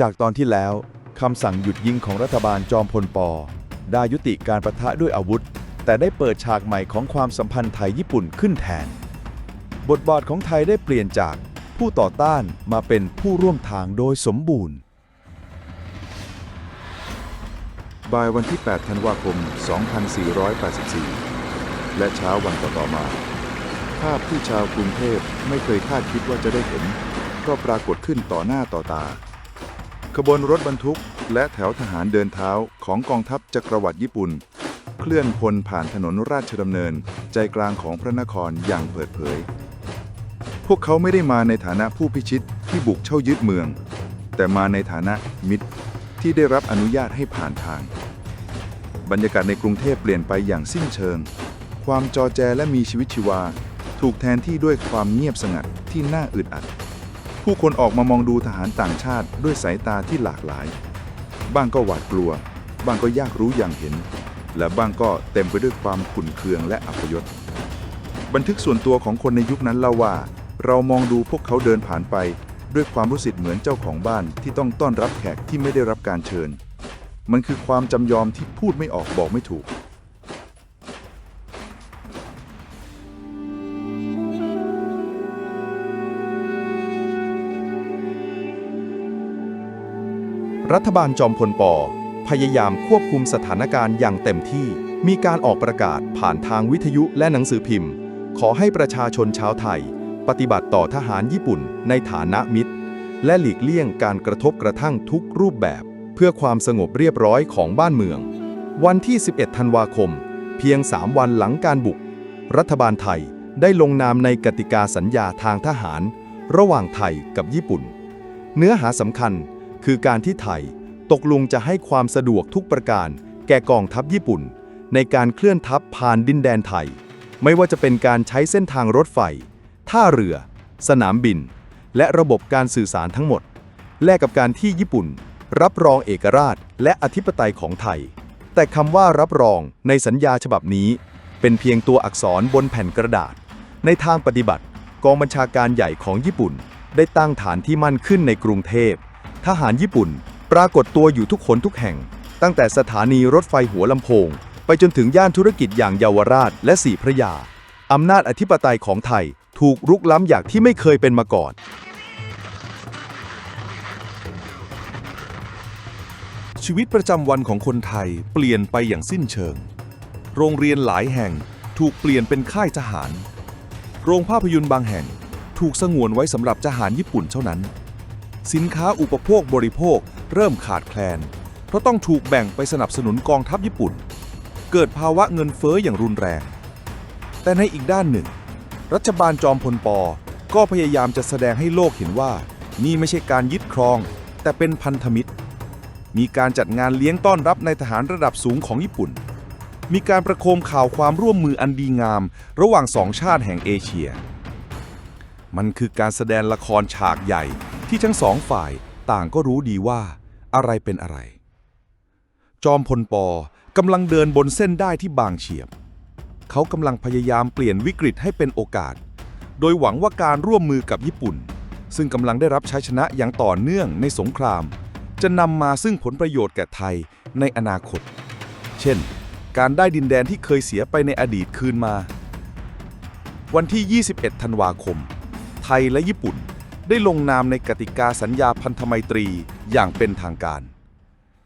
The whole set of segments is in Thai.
จากตอนที่แล้วคำสั่งหยุดยิงของรัฐบาลจอมพลปอได้ยุติการประทะด้วยอาวุธ แต่ได้เปิดฉากใหม่ของความสัมพันธ์ไทยญี่ปุ่นขึ้นแทน บทบาทของไทยได้เปลี่ยนจากผู้ต่อต้านมาเป็นผู้ร่วมทางโดยสมบูรณ์ บ่ายวันที่ 8 ธันวาคม 2484 และเช้าวันต่อมา ภาพที่ชาวกรุงเทพไม่เคยคาดคิดว่าจะได้เห็น ก็ปรากฏขึ้นต่อหน้าต่อตา ขบวนรถบรรทุก และแถวทหารเดินเท้าของกองทัพจักรวรรดิญี่ปุ่น เคลื่อนพลผ่านถนนราชดำเนิน ใจกลางของพระนครอย่างเปิดเผย พวกเขาไม่ได้มาในฐานะผู้พิชิตที่บุกเช่ายึดเมือง แต่มาในฐานะมิตรที่ได้รับอนุญาตให้ผ่านทาง บรรยากาศในกรุงเทพเปลี่ยนไปอย่างสิ้นเชิง ความจอแจและมีชีวิตชีวา ถูกแทนที่ด้วยความเงียบสงัดที่น่าอึดอัด ผู้คนออกมามองดูทหารต่างชาติด้วยสายตาที่หลากหลาย บ้างก็หวาดกลัว บ้างก็ยากรู้อย่างเห็น และบ้างก็เต็มไปด้วยความขุ่นเคืองและอัปยศ บันทึกส่วนตัวของคนในยุคนั้นเล่าว่า เรามองดูพวกเขาเดินผ่านไป ด้วยความรู้สึกเหมือนเจ้าของบ้านที่ต้องต้อนรับแขกที่ไม่ได้รับการเชิญ มันคือความจำยอมที่พูดไม่ออกบอกไม่ถูก รัฐบาลจอมพลปพยายามควบคุมสถานการณ์อย่างเต็มที่ มีการออกประกาศผ่านทางวิทยุและหนังสือพิมพ์ ขอให้ประชาชนชาวไทย ปฏิบัติต่อทหารญี่ปุ่นในฐานะมิตร และหลีกเลี่ยงการกระทบกระทั่งทุกรูปแบบ เพื่อความสงบเรียบร้อยของบ้านเมือง วันที่ 11 ธันวาคม เพียง 3 วันหลังการบุก รัฐบาลไทยได้ลงนามในกติกาสัญญาทางทหาร ระหว่างไทยกับญี่ปุ่น เนื้อหาสำคัญ คือการที่ไทยตกลงจะให้ความสะดวกทุกประการ แก่กองทัพญี่ปุ่น ในการเคลื่อนทัพผ่านดินแดนไทย ไม่ว่าจะเป็นการใช้เส้นทางรถไฟ ท่าเรือ สนามบิน และระบบการสื่อสารทั้งหมด แลกกับการที่ญี่ปุ่น รับรองเอกราชและอธิปไตยของไทย แต่คำว่ารับรองในสัญญาฉบับนี้ เป็นเพียงตัวอักษรบนแผ่นกระดาษ ในทางปฏิบัติ กองบัญชาการใหญ่ของญี่ปุ่น ได้ตั้งฐานที่มั่นขึ้นในกรุงเทพ ทหารญี่ปุ่น ปรากฏตัวอยู่ทุกคนทุกแห่ง ตั้งแต่สถานีรถไฟหัวลำโพง ไปจนถึงย่านธุรกิจอย่างเยาวราชและสีพระยา อำนาจอธิปไตยของไทยถูกรุกล้ำอย่างที่ไม่เคยเป็นมาก่อน ชีวิตประจำวันของคนไทยเปลี่ยนไปอย่างสิ้นเชิง โรงเรียนหลายแห่งถูกเปลี่ยนเป็นค่ายทหาร โรงภาพยนตร์บางแห่งถูกสงวนไว้สำหรับทหารญี่ปุ่นเท่านั้น สินค้าอุปโภคบริโภคเริ่มขาดแคลน เพราะต้องถูกแบ่งไปสนับสนุนกองทัพญี่ปุ่น เกิดภาวะเงินเฟ้ออย่างรุนแรง แต่ในอีกด้านหนึ่ง รัฐบาลจอมพลปอก็พยายามจะแสดงให้โลกเห็นว่า นี่ไม่ใช่การยึดครอง แต่เป็นพันธมิตร มีการจัดงานเลี้ยงต้อนรับในทหารระดับสูงของญี่ปุ่น มีการประโคมข่าวความร่วมมืออันดีงาม ระหว่างสองชาติแห่งเอเชีย มันคือการแสดงละครฉากใหญ่ ที่ทั้งสองฝ่ายต่างก็รู้ดีว่าอะไรเป็นอะไร จอมพลปอกำลังเดินบนเส้นได้ที่บางเฉียบ เขากำลังพยายามเปลี่ยนวิกฤตให้เป็นโอกาส โดยหวังว่าการร่วมมือกับญี่ปุ่น ซึ่งกำลังได้รับชัยชนะอย่างต่อเนื่องในสงคราม จะนำมาซึ่งผลประโยชน์แก่ไทยในอนาคต เช่น การได้ดินแดนที่เคยเสียไปในอดีตคืนมา วันที่ 21 ธันวาคม ไทยและญี่ปุ่น ได้ลงนามในกติกาสัญญาพันธไมตรีอย่างเป็นทางการ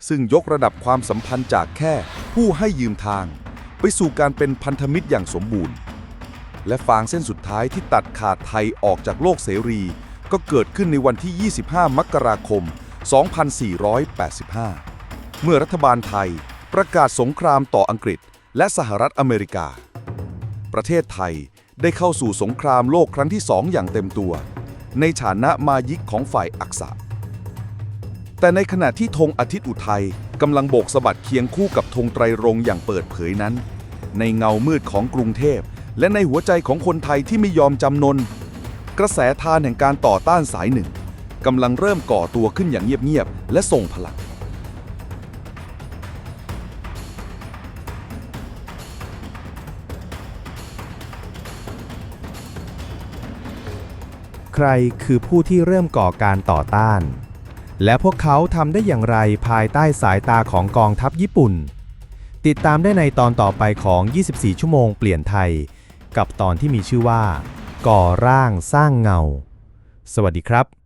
ซึ่งยกระดับความสัมพันธ์จากแค่ผู้ให้ยืมทาง ไปสู่การเป็นพันธมิตรอย่างสมบูรณ์ และฟางเส้นสุดท้ายที่ตัดขาดไทยออกจากโลกเสรี ก็เกิดขึ้นในวันที่ 25 มกราคม 2485 เมื่อรัฐบาลไทยประกาศสงครามต่ออังกฤษ และสหรัฐอเมริกา ประเทศไทยได้เข้าสู่สงครามโลกครั้งที่สองอย่างเต็มตัว ในฐานะมายิกของฝ่ายอักษะ แต่ในขณะที่ธงอาทิตย์อุทัยกำลังโบกสะบัดเคียงคู่กับธงไตรรงอย่างเปิดเผยนั้น ในเงามืดของกรุงเทพ และในหัวใจของคนไทยที่ไม่ยอมจำนน กระแสทานแห่งการต่อต้านสายหนึ่งกำลังเริ่มก่อตัวขึ้นอย่างเงียบๆและส่งพลัง ใครคือผู้ที่เริ่มก่อการต่อต้าน และพวกเขาทำได้อย่างไรภายใต้สายตาของกองทัพญี่ปุ่น ติดตามได้ในตอนต่อไปของ 24 ชั่วโมงเปลี่ยนไทย กับตอนที่มีชื่อว่า ก่อร่างสร้างเงา สวัสดีครับ